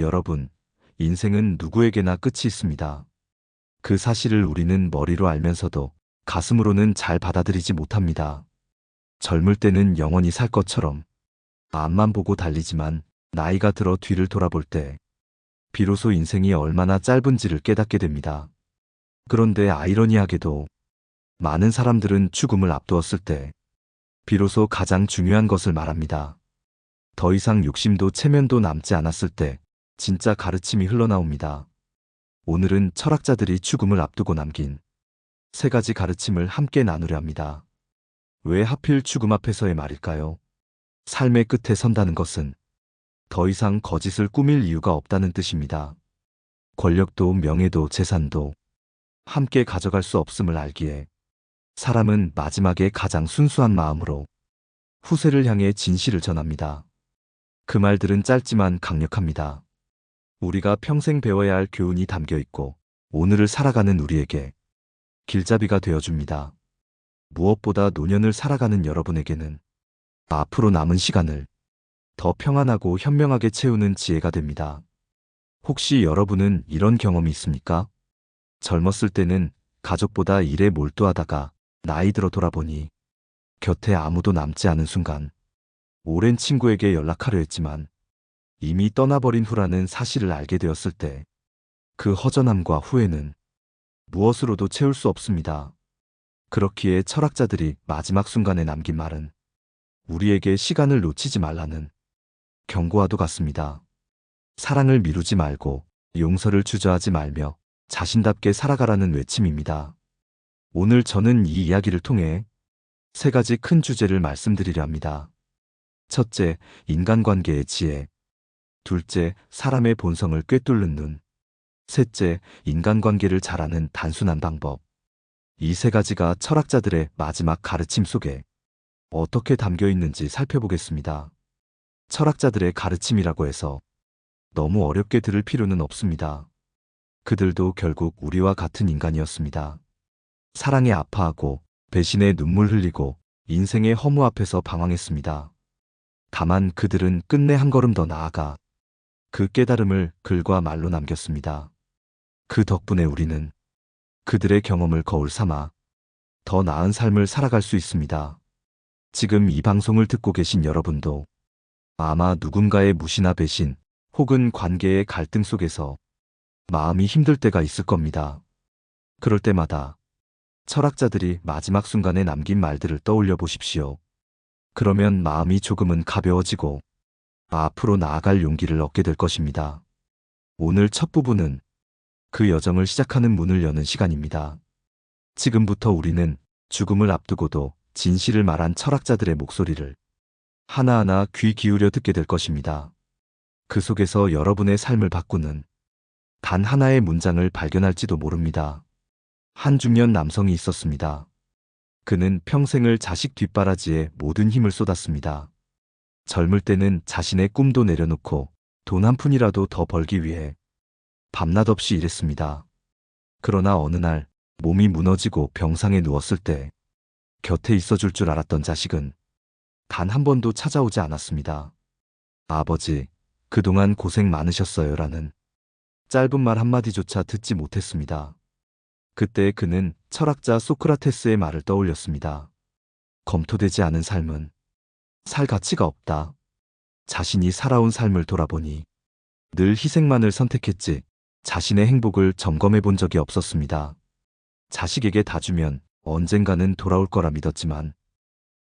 여러분, 인생은 누구에게나 끝이 있습니다. 그 사실을 우리는 머리로 알면서도 가슴으로는 잘 받아들이지 못합니다. 젊을 때는 영원히 살 것처럼 앞만 보고 달리지만 나이가 들어 뒤를 돌아볼 때 비로소 인생이 얼마나 짧은지를 깨닫게 됩니다. 그런데 아이러니하게도 많은 사람들은 죽음을 앞두었을 때 비로소 가장 중요한 것을 말합니다. 더 이상 욕심도 체면도 남지 않았을 때 진짜 가르침이 흘러나옵니다. 오늘은 철학자들이 죽음을 앞두고 남긴 세 가지 가르침을 함께 나누려 합니다. 왜 하필 죽음 앞에서의 말일까요? 삶의 끝에 선다는 것은 더 이상 거짓을 꾸밀 이유가 없다는 뜻입니다. 권력도 명예도 재산도 함께 가져갈 수 없음을 알기에 사람은 마지막에 가장 순수한 마음으로 후세를 향해 진실을 전합니다. 그 말들은 짧지만 강력합니다. 우리가 평생 배워야 할 교훈이 담겨 있고 오늘을 살아가는 우리에게 길잡이가 되어줍니다. 무엇보다 노년을 살아가는 여러분에게는 앞으로 남은 시간을 더 평안하고 현명하게 채우는 지혜가 됩니다. 혹시 여러분은 이런 경험이 있습니까? 젊었을 때는 가족보다 일에 몰두하다가 나이 들어 돌아보니 곁에 아무도 남지 않은 순간 오랜 친구에게 연락하려 했지만 이미 떠나버린 후라는 사실을 알게 되었을 때 그 허전함과 후회는 무엇으로도 채울 수 없습니다. 그렇기에 철학자들이 마지막 순간에 남긴 말은 우리에게 시간을 놓치지 말라는 경고와도 같습니다. 사랑을 미루지 말고 용서를 주저하지 말며 자신답게 살아가라는 외침입니다. 오늘 저는 이 이야기를 통해 세 가지 큰 주제를 말씀드리려 합니다. 첫째, 인간관계의 지혜. 둘째, 사람의 본성을 꿰뚫는 눈. 셋째, 인간관계를 잘하는 단순한 방법. 이 세 가지가 철학자들의 마지막 가르침 속에 어떻게 담겨 있는지 살펴보겠습니다. 철학자들의 가르침이라고 해서 너무 어렵게 들을 필요는 없습니다. 그들도 결국 우리와 같은 인간이었습니다. 사랑에 아파하고 배신에 눈물 흘리고 인생의 허무 앞에서 방황했습니다. 다만 그들은 끝내 한 걸음 더 나아가 그 깨달음을 글과 말로 남겼습니다. 그 덕분에 우리는 그들의 경험을 거울 삼아 더 나은 삶을 살아갈 수 있습니다. 지금 이 방송을 듣고 계신 여러분도 아마 누군가의 무시나 배신 혹은 관계의 갈등 속에서 마음이 힘들 때가 있을 겁니다. 그럴 때마다 철학자들이 마지막 순간에 남긴 말들을 떠올려 보십시오. 그러면 마음이 조금은 가벼워지고 앞으로 나아갈 용기를 얻게 될 것입니다. 오늘 첫 부분은 그 여정을 시작하는 문을 여는 시간입니다. 지금부터 우리는 죽음을 앞두고도 진실을 말한 철학자들의 목소리를 하나하나 귀 기울여 듣게 될 것입니다. 그 속에서 여러분의 삶을 바꾸는 단 하나의 문장을 발견할지도 모릅니다. 한 중년 남성이 있었습니다. 그는 평생을 자식 뒷바라지에 모든 힘을 쏟았습니다. 젊을 때는 자신의 꿈도 내려놓고 돈 한 푼이라도 더 벌기 위해 밤낮 없이 일했습니다. 그러나 어느 날 몸이 무너지고 병상에 누웠을 때 곁에 있어줄 줄 알았던 자식은 단 한 번도 찾아오지 않았습니다. 아버지, 그동안 고생 많으셨어요. 라는 짧은 말 한마디조차 듣지 못했습니다. 그때 그는 철학자 소크라테스의 말을 떠올렸습니다. 검토되지 않은 삶은 살 가치가 없다. 자신이 살아온 삶을 돌아보니 늘 희생만을 선택했지 자신의 행복을 점검해 본 적이 없었습니다. 자식에게 다 주면 언젠가는 돌아올 거라 믿었지만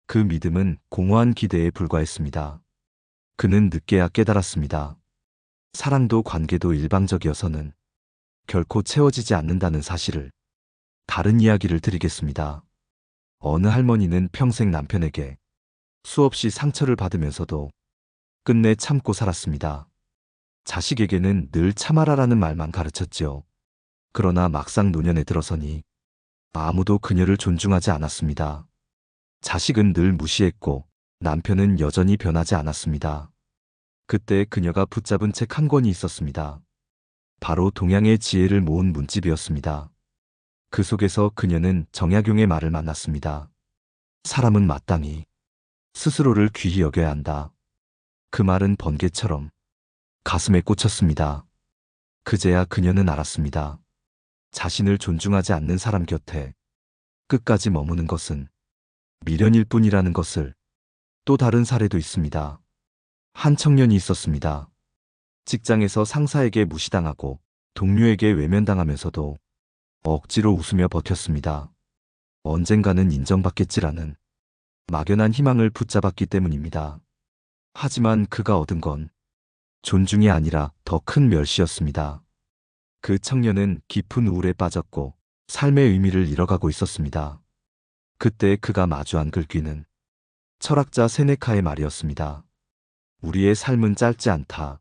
그 믿음은 공허한 기대에 불과했습니다. 그는 늦게야 깨달았습니다. 사랑도 관계도 일방적이어서는 결코 채워지지 않는다는 사실을 다른 이야기를 드리겠습니다. 어느 할머니는 평생 남편에게 수없이 상처를 받으면서도 끝내 참고 살았습니다. 자식에게는 늘 참아라라는 말만 가르쳤지요. 그러나 막상 노년에 들어서니 아무도 그녀를 존중하지 않았습니다. 자식은 늘 무시했고 남편은 여전히 변하지 않았습니다. 그때 그녀가 붙잡은 책 한 권이 있었습니다. 바로 동양의 지혜를 모은 문집이었습니다. 그 속에서 그녀는 정약용의 말을 만났습니다. 사람은 마땅히 스스로를 귀히 여겨야 한다. 그 말은 번개처럼 가슴에 꽂혔습니다. 그제야 그녀는 알았습니다. 자신을 존중하지 않는 사람 곁에 끝까지 머무는 것은 미련일 뿐이라는 것을 또 다른 사례도 있습니다. 한 청년이 있었습니다. 직장에서 상사에게 무시당하고 동료에게 외면당하면서도 억지로 웃으며 버텼습니다. 언젠가는 인정받겠지라는 막연한 희망을 붙잡았기 때문입니다. 하지만 그가 얻은 건 존중이 아니라 더 큰 멸시였습니다. 그 청년은 깊은 우울에 빠졌고 삶의 의미를 잃어가고 있었습니다. 그때 그가 마주한 글귀는 철학자 세네카의 말이었습니다. 우리의 삶은 짧지 않다.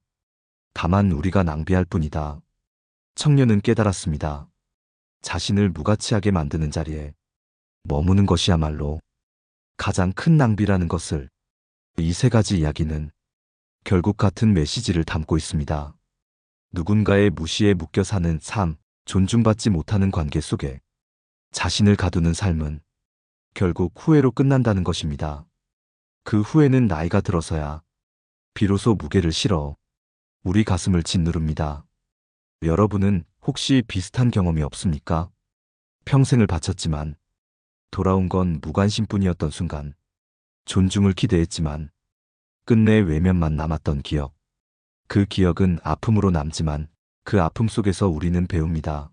다만 우리가 낭비할 뿐이다. 청년은 깨달았습니다. 자신을 무가치하게 만드는 자리에 머무는 것이야말로 가장 큰 낭비라는 것을 이 세 가지 이야기는 결국 같은 메시지를 담고 있습니다. 누군가의 무시에 묶여 사는 삶, 존중받지 못하는 관계 속에 자신을 가두는 삶은 결국 후회로 끝난다는 것입니다. 그 후회는 나이가 들어서야 비로소 무게를 실어 우리 가슴을 짓누릅니다. 여러분은 혹시 비슷한 경험이 없습니까? 평생을 바쳤지만 돌아온 건 무관심뿐이었던 순간 존중을 기대했지만 끝내 외면만 남았던 기억. 그 기억은 아픔으로 남지만 그 아픔 속에서 우리는 배웁니다.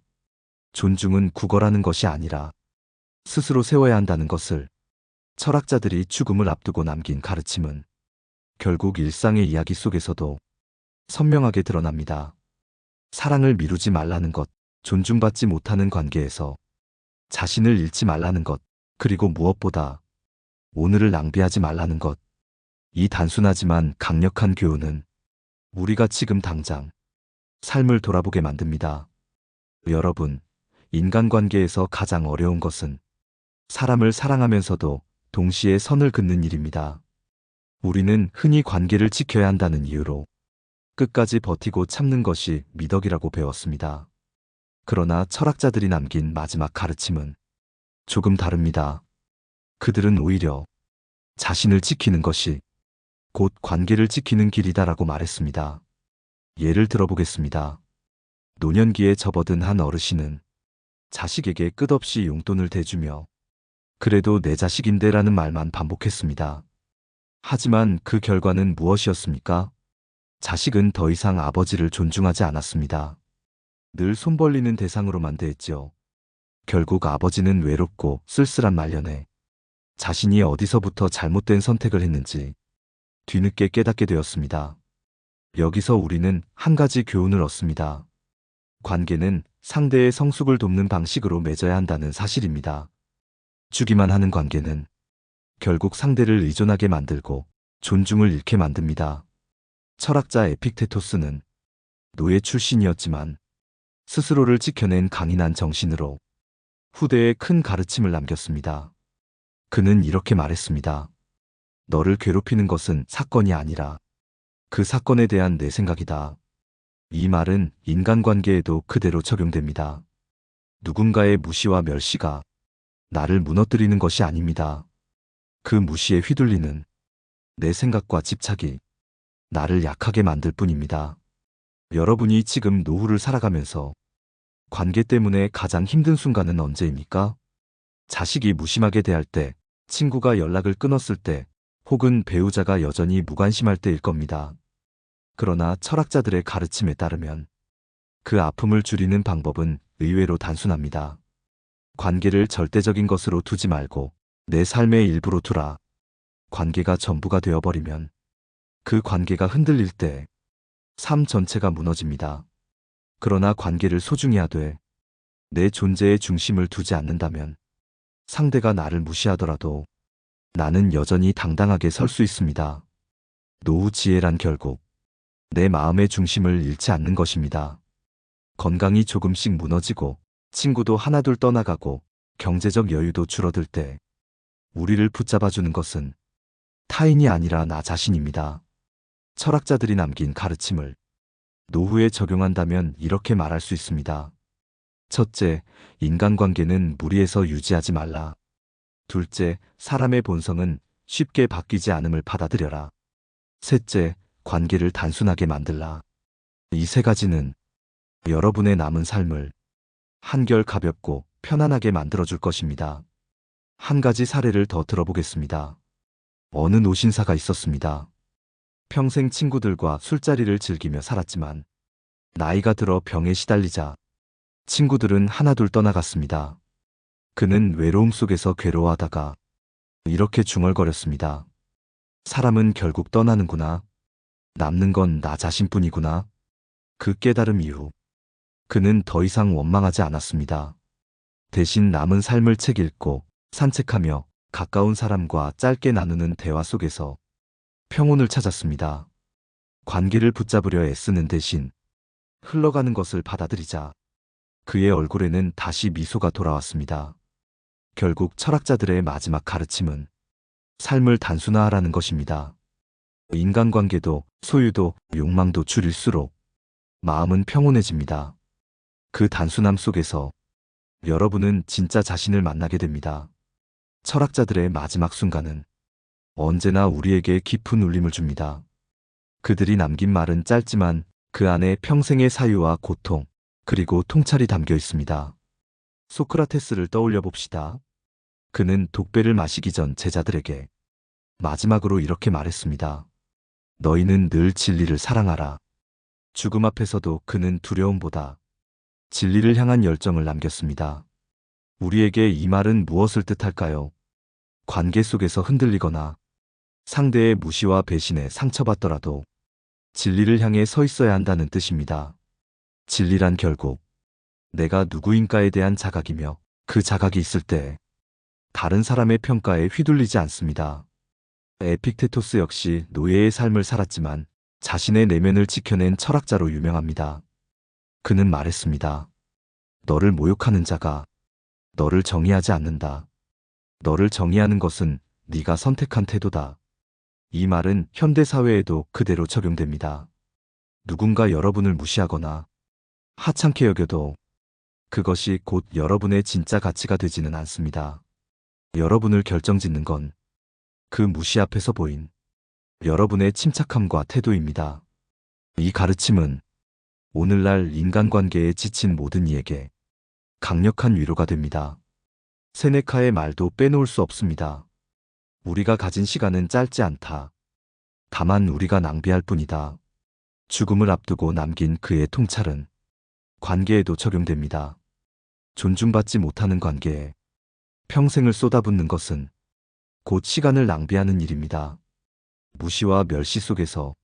존중은 구걸하는 것이 아니라 스스로 세워야 한다는 것을 철학자들이 죽음을 앞두고 남긴 가르침은 결국 일상의 이야기 속에서도 선명하게 드러납니다. 사랑을 미루지 말라는 것, 존중받지 못하는 관계에서 자신을 잃지 말라는 것, 그리고 무엇보다 오늘을 낭비하지 말라는 것. 이 단순하지만 강력한 교훈은 우리가 지금 당장 삶을 돌아보게 만듭니다. 여러분, 인간관계에서 가장 어려운 것은 사람을 사랑하면서도 동시에 선을 긋는 일입니다. 우리는 흔히 관계를 지켜야 한다는 이유로 끝까지 버티고 참는 것이 미덕이라고 배웠습니다. 그러나 철학자들이 남긴 마지막 가르침은 조금 다릅니다. 그들은 오히려 자신을 지키는 것이 곧 관계를 지키는 길이다라고 말했습니다. 예를 들어보겠습니다. 노년기에 접어든 한 어르신은 자식에게 끝없이 용돈을 대주며 그래도 내 자식인데 라는 말만 반복했습니다. 하지만 그 결과는 무엇이었습니까? 자식은 더 이상 아버지를 존중하지 않았습니다. 늘 손 벌리는 대상으로만 대했죠. 결국 아버지는 외롭고 쓸쓸한 말년에 자신이 어디서부터 잘못된 선택을 했는지 뒤늦게 깨닫게 되었습니다. 여기서 우리는 한 가지 교훈을 얻습니다. 관계는 상대의 성숙을 돕는 방식으로 맺어야 한다는 사실입니다. 주기만 하는 관계는 결국 상대를 의존하게 만들고 존중을 잃게 만듭니다. 철학자 에픽테토스는 노예 출신이었지만 스스로를 지켜낸 강인한 정신으로 후대에 큰 가르침을 남겼습니다. 그는 이렇게 말했습니다. 너를 괴롭히는 것은 사건이 아니라 그 사건에 대한 내 생각이다. 이 말은 인간관계에도 그대로 적용됩니다. 누군가의 무시와 멸시가 나를 무너뜨리는 것이 아닙니다. 그 무시에 휘둘리는 내 생각과 집착이 나를 약하게 만들 뿐입니다. 여러분이 지금 노후를 살아가면서 관계 때문에 가장 힘든 순간은 언제입니까? 자식이 무심하게 대할 때, 친구가 연락을 끊었을 때, 혹은 배우자가 여전히 무관심할 때일 겁니다. 그러나 철학자들의 가르침에 따르면 그 아픔을 줄이는 방법은 의외로 단순합니다. 관계를 절대적인 것으로 두지 말고 내 삶의 일부로 두라. 관계가 전부가 되어버리면 그 관계가 흔들릴 때 삶 전체가 무너집니다. 그러나 관계를 소중히 하되 내 존재의 중심을 두지 않는다면 상대가 나를 무시하더라도 나는 여전히 당당하게 설 수 있습니다. 노후 지혜란 결국 내 마음의 중심을 잃지 않는 것입니다. 건강이 조금씩 무너지고 친구도 하나둘 떠나가고 경제적 여유도 줄어들 때 우리를 붙잡아주는 것은 타인이 아니라 나 자신입니다. 철학자들이 남긴 가르침을 노후에 적용한다면 이렇게 말할 수 있습니다. 첫째, 인간관계는 무리해서 유지하지 말라. 둘째, 사람의 본성은 쉽게 바뀌지 않음을 받아들여라. 셋째, 관계를 단순하게 만들라. 이 세 가지는 여러분의 남은 삶을 한결 가볍고 편안하게 만들어줄 것입니다. 한 가지 사례를 더 들어보겠습니다. 어느 노신사가 있었습니다. 평생 친구들과 술자리를 즐기며 살았지만 나이가 들어 병에 시달리자 친구들은 하나둘 떠나갔습니다. 그는 외로움 속에서 괴로워하다가 이렇게 중얼거렸습니다. 사람은 결국 떠나는구나. 남는 건 나 자신뿐이구나. 그 깨달음 이후 그는 더 이상 원망하지 않았습니다. 대신 남은 삶을 책 읽고 산책하며 가까운 사람과 짧게 나누는 대화 속에서 평온을 찾았습니다. 관계를 붙잡으려 애쓰는 대신 흘러가는 것을 받아들이자 그의 얼굴에는 다시 미소가 돌아왔습니다. 결국 철학자들의 마지막 가르침은 삶을 단순화하라는 것입니다. 인간관계도 소유도 욕망도 줄일수록 마음은 평온해집니다. 그 단순함 속에서 여러분은 진짜 자신을 만나게 됩니다. 철학자들의 마지막 순간은 언제나 우리에게 깊은 울림을 줍니다. 그들이 남긴 말은 짧지만 그 안에 평생의 사유와 고통, 그리고 통찰이 담겨 있습니다. 소크라테스를 떠올려 봅시다. 그는 독배를 마시기 전 제자들에게 마지막으로 이렇게 말했습니다. 너희는 늘 진리를 사랑하라. 죽음 앞에서도 그는 두려움보다 진리를 향한 열정을 남겼습니다. 우리에게 이 말은 무엇을 뜻할까요? 관계 속에서 흔들리거나 상대의 무시와 배신에 상처받더라도 진리를 향해 서 있어야 한다는 뜻입니다. 진리란 결국 내가 누구인가에 대한 자각이며 그 자각이 있을 때 다른 사람의 평가에 휘둘리지 않습니다. 에픽테토스 역시 노예의 삶을 살았지만 자신의 내면을 지켜낸 철학자로 유명합니다. 그는 말했습니다. 너를 모욕하는 자가 너를 정의하지 않는다. 너를 정의하는 것은 네가 선택한 태도다. 이 말은 현대 사회에도 그대로 적용됩니다. 누군가 여러분을 무시하거나 하찮게 여겨도 그것이 곧 여러분의 진짜 가치가 되지는 않습니다. 여러분을 결정짓는 건 그 무시 앞에서 보인 여러분의 침착함과 태도입니다. 이 가르침은 오늘날 인간관계에 지친 모든 이에게 강력한 위로가 됩니다. 세네카의 말도 빼놓을 수 없습니다. 우리가 가진 시간은 짧지 않다. 다만 우리가 낭비할 뿐이다. 죽음을 앞두고 남긴 그의 통찰은 관계에도 적용됩니다. 존중받지 못하는 관계에 평생을 쏟아붓는 것은 곧 시간을 낭비하는 일입니다. 무시와 멸시 속에서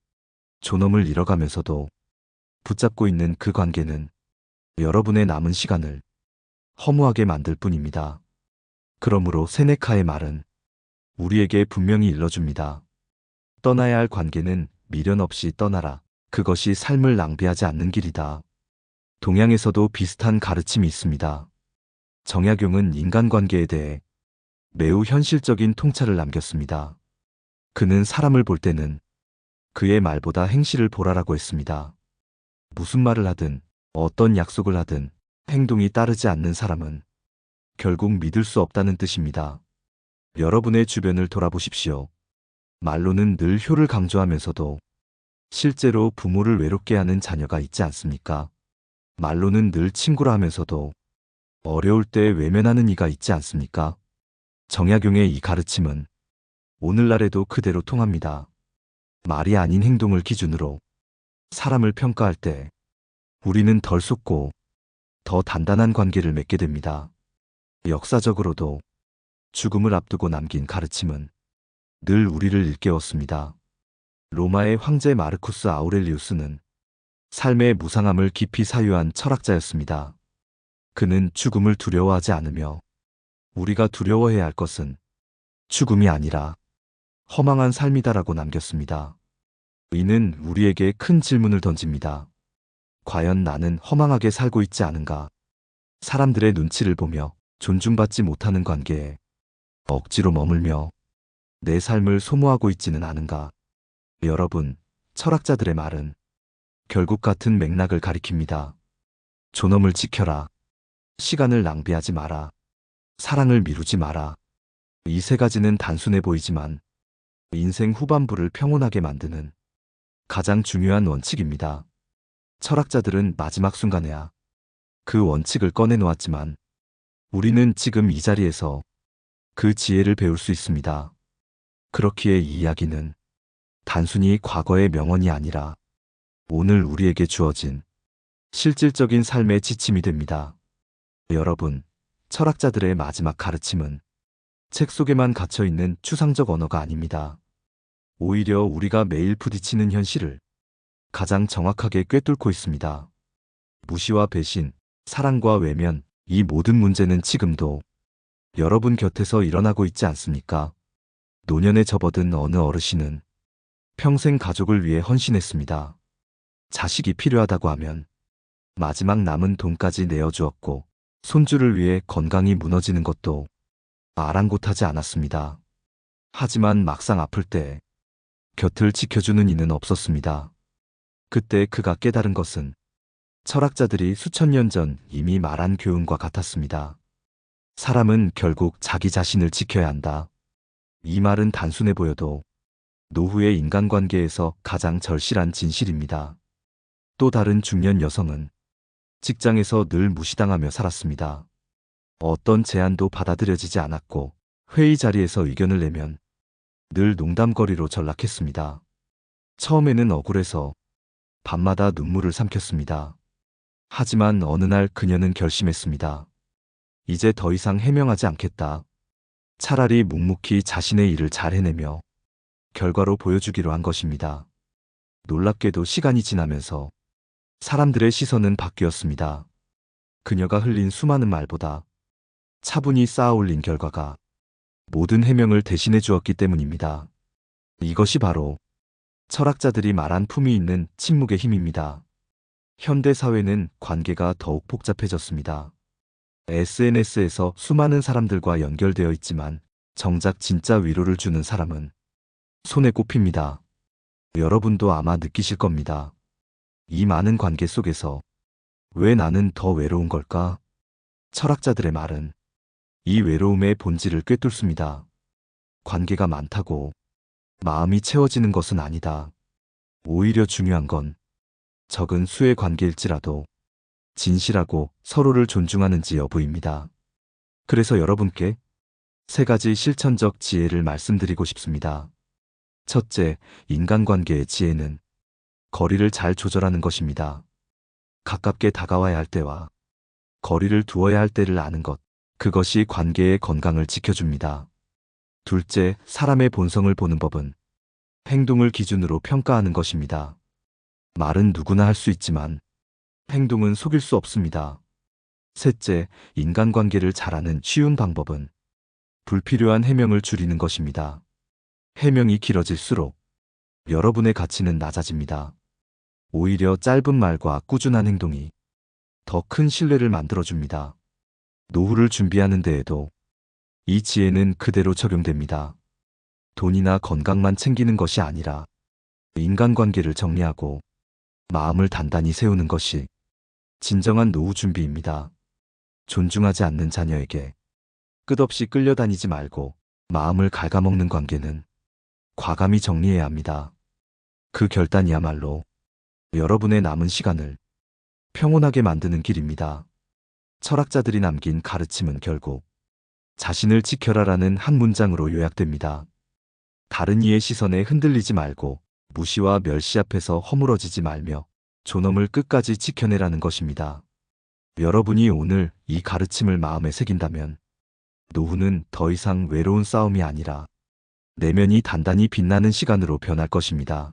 존엄을 잃어가면서도 붙잡고 있는 그 관계는 여러분의 남은 시간을 허무하게 만들 뿐입니다. 그러므로 세네카의 말은 우리에게 분명히 일러줍니다. 떠나야 할 관계는 미련 없이 떠나라. 그것이 삶을 낭비하지 않는 길이다. 동양에서도 비슷한 가르침이 있습니다. 정약용은 인간관계에 대해 매우 현실적인 통찰을 남겼습니다. 그는 사람을 볼 때는 그의 말보다 행실을 보라라고 했습니다. 무슨 말을 하든 어떤 약속을 하든 행동이 따르지 않는 사람은 결국 믿을 수 없다는 뜻입니다. 여러분의 주변을 돌아보십시오. 말로는 늘 효를 강조하면서도 실제로 부모를 외롭게 하는 자녀가 있지 않습니까? 말로는 늘 친구라 하면서도 어려울 때 외면하는 이가 있지 않습니까? 정약용의 이 가르침은 오늘날에도 그대로 통합니다. 말이 아닌 행동을 기준으로 사람을 평가할 때 우리는 덜 속고 더 단단한 관계를 맺게 됩니다. 역사적으로도 죽음을 앞두고 남긴 가르침은 늘 우리를 일깨웠습니다. 로마의 황제 마르쿠스 아우렐리우스는 삶의 무상함을 깊이 사유한 철학자였습니다. 그는 죽음을 두려워하지 않으며 우리가 두려워해야 할 것은 죽음이 아니라 허망한 삶이다라고 남겼습니다. 이는 우리에게 큰 질문을 던집니다. 과연 나는 허망하게 살고 있지 않은가? 사람들의 눈치를 보며 존중받지 못하는 관계에 억지로 머물며 내 삶을 소모하고 있지는 않은가? 여러분, 철학자들의 말은 결국 같은 맥락을 가리킵니다. 존엄을 지켜라. 시간을 낭비하지 마라. 사랑을 미루지 마라. 이 세 가지는 단순해 보이지만 인생 후반부를 평온하게 만드는 가장 중요한 원칙입니다. 철학자들은 마지막 순간에야 그 원칙을 꺼내놓았지만 우리는 지금 이 자리에서 그 지혜를 배울 수 있습니다. 그렇기에 이 이야기는 단순히 과거의 명언이 아니라 오늘 우리에게 주어진 실질적인 삶의 지침이 됩니다. 여러분, 철학자들의 마지막 가르침은 책 속에만 갇혀 있는 추상적 언어가 아닙니다. 오히려 우리가 매일 부딪히는 현실을 가장 정확하게 꿰뚫고 있습니다. 무시와 배신, 사랑과 외면, 이 모든 문제는 지금도 여러분 곁에서 일어나고 있지 않습니까? 노년에 접어든 어느 어르신은 평생 가족을 위해 헌신했습니다. 자식이 필요하다고 하면 마지막 남은 돈까지 내어주었고 손주를 위해 건강이 무너지는 것도 아랑곳하지 않았습니다. 하지만 막상 아플 때 곁을 지켜주는 이는 없었습니다. 그때 그가 깨달은 것은 철학자들이 수천 년 전 이미 말한 교훈과 같았습니다. 사람은 결국 자기 자신을 지켜야 한다. 이 말은 단순해 보여도 노후의 인간관계에서 가장 절실한 진실입니다. 또 다른 중년 여성은 직장에서 늘 무시당하며 살았습니다. 어떤 제안도 받아들여지지 않았고 회의 자리에서 의견을 내면 늘 농담거리로 전락했습니다. 처음에는 억울해서 밤마다 눈물을 삼켰습니다. 하지만 어느 날 그녀는 결심했습니다. 이제 더 이상 해명하지 않겠다. 차라리 묵묵히 자신의 일을 잘 해내며 결과로 보여주기로 한 것입니다. 놀랍게도 시간이 지나면서 사람들의 시선은 바뀌었습니다. 그녀가 흘린 수많은 말보다 차분히 쌓아 올린 결과가 모든 해명을 대신해 주었기 때문입니다. 이것이 바로 철학자들이 말한 품이 있는 침묵의 힘입니다. 현대 사회는 관계가 더욱 복잡해졌습니다. SNS에서 수많은 사람들과 연결되어 있지만 정작 진짜 위로를 주는 사람은 손에 꼽힙니다. 여러분도 아마 느끼실 겁니다. 이 많은 관계 속에서 왜 나는 더 외로운 걸까? 철학자들의 말은 이 외로움의 본질을 꿰뚫습니다. 관계가 많다고 마음이 채워지는 것은 아니다. 오히려 중요한 건 적은 수의 관계일지라도 진실하고 서로를 존중하는지 여부입니다. 그래서 여러분께 세 가지 실천적 지혜를 말씀드리고 싶습니다. 첫째, 인간관계의 지혜는 거리를 잘 조절하는 것입니다. 가깝게 다가와야 할 때와 거리를 두어야 할 때를 아는 것, 그것이 관계의 건강을 지켜줍니다. 둘째, 사람의 본성을 보는 법은 행동을 기준으로 평가하는 것입니다. 말은 누구나 할 수 있지만 행동은 속일 수 없습니다. 셋째, 인간관계를 잘하는 쉬운 방법은 불필요한 해명을 줄이는 것입니다. 해명이 길어질수록 여러분의 가치는 낮아집니다. 오히려 짧은 말과 꾸준한 행동이 더 큰 신뢰를 만들어줍니다. 노후를 준비하는 데에도 이 지혜는 그대로 적용됩니다. 돈이나 건강만 챙기는 것이 아니라 인간관계를 정리하고 마음을 단단히 세우는 것이 진정한 노후 준비입니다. 존중하지 않는 자녀에게 끝없이 끌려다니지 말고 마음을 갉아먹는 관계는 과감히 정리해야 합니다. 그 결단이야말로 여러분의 남은 시간을 평온하게 만드는 길입니다. 철학자들이 남긴 가르침은 결국 자신을 지켜라라는 한 문장으로 요약됩니다. 다른 이의 시선에 흔들리지 말고 무시와 멸시 앞에서 허물어지지 말며 존엄을 끝까지 지켜내라는 것입니다. 여러분이 오늘 이 가르침을 마음에 새긴다면 노후는 더 이상 외로운 싸움이 아니라 내면이 단단히 빛나는 시간으로 변할 것입니다.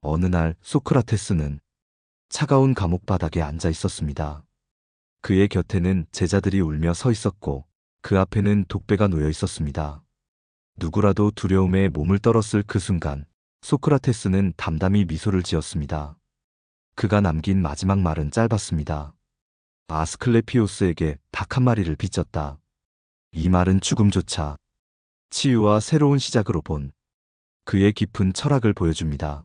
어느 날 소크라테스는 차가운 감옥 바닥에 앉아 있었습니다. 그의 곁에는 제자들이 울며 서 있었고 그 앞에는 독배가 놓여 있었습니다. 누구라도 두려움에 몸을 떨었을 그 순간 소크라테스는 담담히 미소를 지었습니다. 그가 남긴 마지막 말은 짧았습니다. 아스클레피오스에게 닭 한 마리를 빚졌다. 이 말은 죽음조차 치유와 새로운 시작으로 본 그의 깊은 철학을 보여줍니다.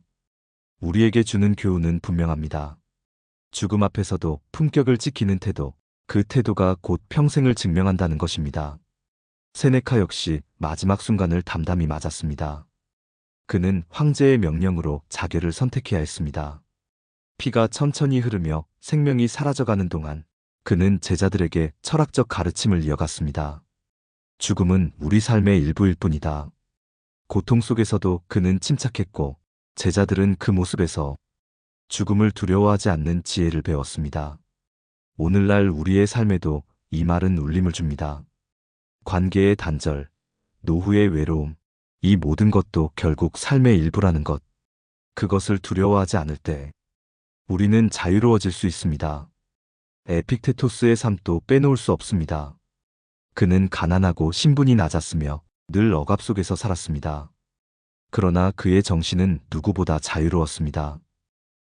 우리에게 주는 교훈은 분명합니다. 죽음 앞에서도 품격을 지키는 태도, 그 태도가 곧 평생을 증명한다는 것입니다. 세네카 역시 마지막 순간을 담담히 맞았습니다. 그는 황제의 명령으로 자결을 선택해야 했습니다. 피가 천천히 흐르며 생명이 사라져가는 동안 그는 제자들에게 철학적 가르침을 이어갔습니다. 죽음은 우리 삶의 일부일 뿐이다. 고통 속에서도 그는 침착했고 제자들은 그 모습에서 죽음을 두려워하지 않는 지혜를 배웠습니다. 오늘날 우리의 삶에도 이 말은 울림을 줍니다. 관계의 단절, 노후의 외로움, 이 모든 것도 결국 삶의 일부라는 것. 그것을 두려워하지 않을 때 우리는 자유로워질 수 있습니다. 에픽테토스의 삶도 빼놓을 수 없습니다. 그는 가난하고 신분이 낮았으며 늘 억압 속에서 살았습니다. 그러나 그의 정신은 누구보다 자유로웠습니다.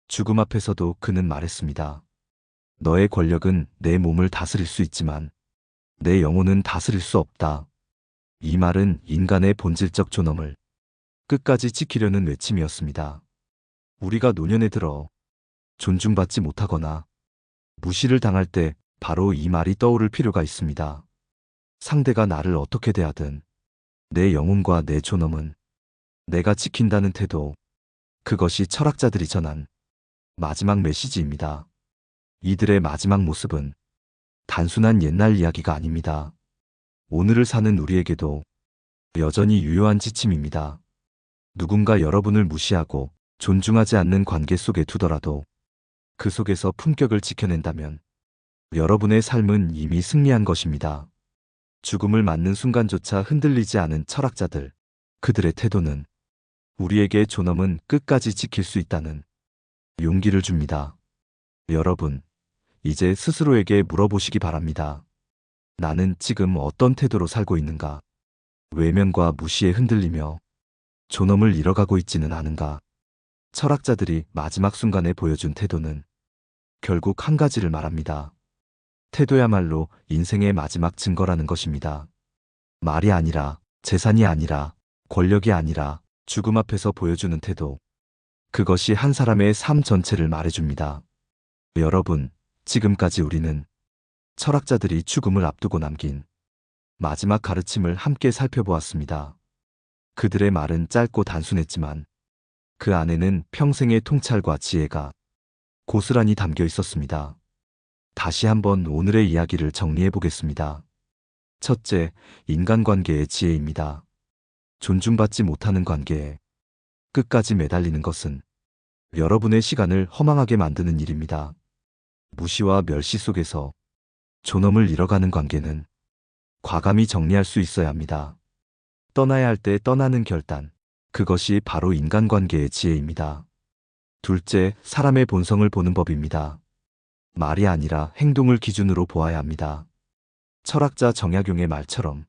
죽음 앞에서도 그는 말했습니다. 너의 권력은 내 몸을 다스릴 수 있지만 내 영혼은 다스릴 수 없다. 이 말은 인간의 본질적 존엄을 끝까지 지키려는 외침이었습니다. 우리가 노년에 들어 존중받지 못하거나 무시를 당할 때 바로 이 말이 떠오를 필요가 있습니다. 상대가 나를 어떻게 대하든 내 영혼과 내 존엄은 내가 지킨다는 태도, 그것이 철학자들이 전한 마지막 메시지입니다. 이들의 마지막 모습은 단순한 옛날 이야기가 아닙니다. 오늘을 사는 우리에게도 여전히 유효한 지침입니다. 누군가 여러분을 무시하고 존중하지 않는 관계 속에 두더라도 그 속에서 품격을 지켜낸다면 여러분의 삶은 이미 승리한 것입니다. 죽음을 맞는 순간조차 흔들리지 않은 철학자들, 그들의 태도는 우리에게 존엄은 끝까지 지킬 수 있다는 용기를 줍니다. 여러분, 이제 스스로에게 물어보시기 바랍니다. 나는 지금 어떤 태도로 살고 있는가? 외면과 무시에 흔들리며 존엄을 잃어가고 있지는 않은가? 철학자들이 마지막 순간에 보여준 태도는 결국 한 가지를 말합니다. 태도야말로 인생의 마지막 증거라는 것입니다. 말이 아니라, 재산이 아니라, 권력이 아니라, 죽음 앞에서 보여주는 태도. 그것이 한 사람의 삶 전체를 말해줍니다. 여러분, 지금까지 우리는 철학자들이 죽음을 앞두고 남긴 마지막 가르침을 함께 살펴보았습니다. 그들의 말은 짧고 단순했지만 그 안에는 평생의 통찰과 지혜가 고스란히 담겨 있었습니다. 다시 한번 오늘의 이야기를 정리해 보겠습니다. 첫째, 인간관계의 지혜입니다. 존중받지 못하는 관계에 끝까지 매달리는 것은 여러분의 시간을 허망하게 만드는 일입니다. 무시와 멸시 속에서 존엄을 잃어가는 관계는 과감히 정리할 수 있어야 합니다. 떠나야 할 때 떠나는 결단, 그것이 바로 인간관계의 지혜입니다. 둘째, 사람의 본성을 보는 법입니다. 말이 아니라 행동을 기준으로 보아야 합니다. 철학자 정약용의 말처럼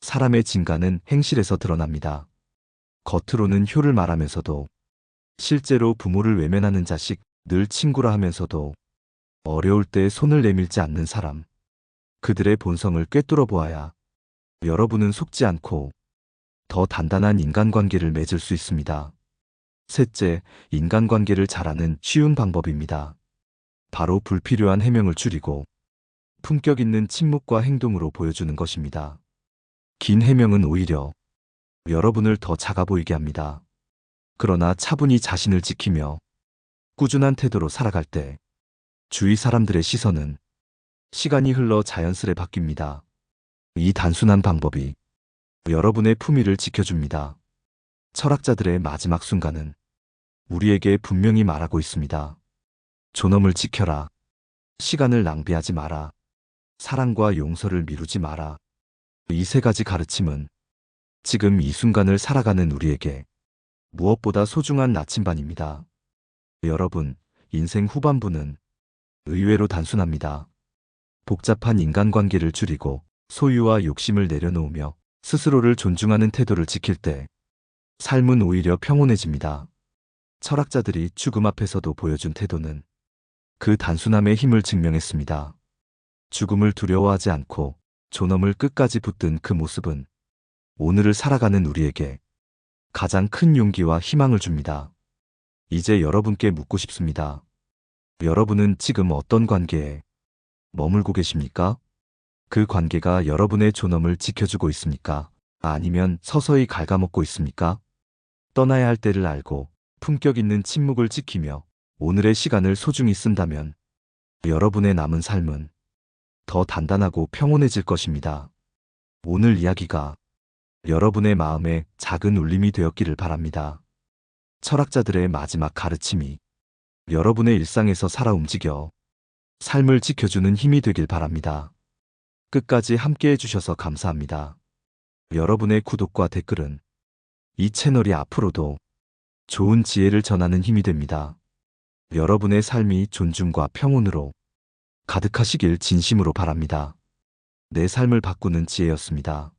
사람의 진가는 행실에서 드러납니다. 겉으로는 효를 말하면서도 실제로 부모를 외면하는 자식, 늘 친구라 하면서도 어려울 때 손을 내밀지 않는 사람. 그들의 본성을 꿰뚫어 보아야 여러분은 속지 않고 더 단단한 인간관계를 맺을 수 있습니다. 셋째, 인간관계를 잘하는 쉬운 방법입니다. 바로 불필요한 해명을 줄이고 품격 있는 침묵과 행동으로 보여주는 것입니다. 긴 해명은 오히려 여러분을 더 작아 보이게 합니다. 그러나 차분히 자신을 지키며 꾸준한 태도로 살아갈 때 주위 사람들의 시선은 시간이 흘러 자연스레 바뀝니다. 이 단순한 방법이 여러분의 품위를 지켜줍니다. 철학자들의 마지막 순간은 우리에게 분명히 말하고 있습니다. 존엄을 지켜라. 시간을 낭비하지 마라. 사랑과 용서를 미루지 마라. 이 세 가지 가르침은 지금 이 순간을 살아가는 우리에게 무엇보다 소중한 나침반입니다. 여러분, 인생 후반부는 의외로 단순합니다. 복잡한 인간관계를 줄이고 소유와 욕심을 내려놓으며 스스로를 존중하는 태도를 지킬 때 삶은 오히려 평온해집니다. 철학자들이 죽음 앞에서도 보여준 태도는 그 단순함의 힘을 증명했습니다. 죽음을 두려워하지 않고 존엄을 끝까지 붙든 그 모습은 오늘을 살아가는 우리에게 가장 큰 용기와 희망을 줍니다. 이제 여러분께 묻고 싶습니다. 여러분은 지금 어떤 관계에 머물고 계십니까? 그 관계가 여러분의 존엄을 지켜주고 있습니까? 아니면 서서히 갉아먹고 있습니까? 떠나야 할 때를 알고 품격 있는 침묵을 지키며 오늘의 시간을 소중히 쓴다면 여러분의 남은 삶은 더 단단하고 평온해질 것입니다. 오늘 이야기가 여러분의 마음에 작은 울림이 되었기를 바랍니다. 철학자들의 마지막 가르침이 여러분의 일상에서 살아 움직여 삶을 지켜주는 힘이 되길 바랍니다. 끝까지 함께 해주셔서 감사합니다. 여러분의 구독과 댓글은 이 채널이 앞으로도 좋은 지혜를 전하는 힘이 됩니다. 여러분의 삶이 존중과 평온으로 가득하시길 진심으로 바랍니다. 내 삶을 바꾸는 지혜였습니다.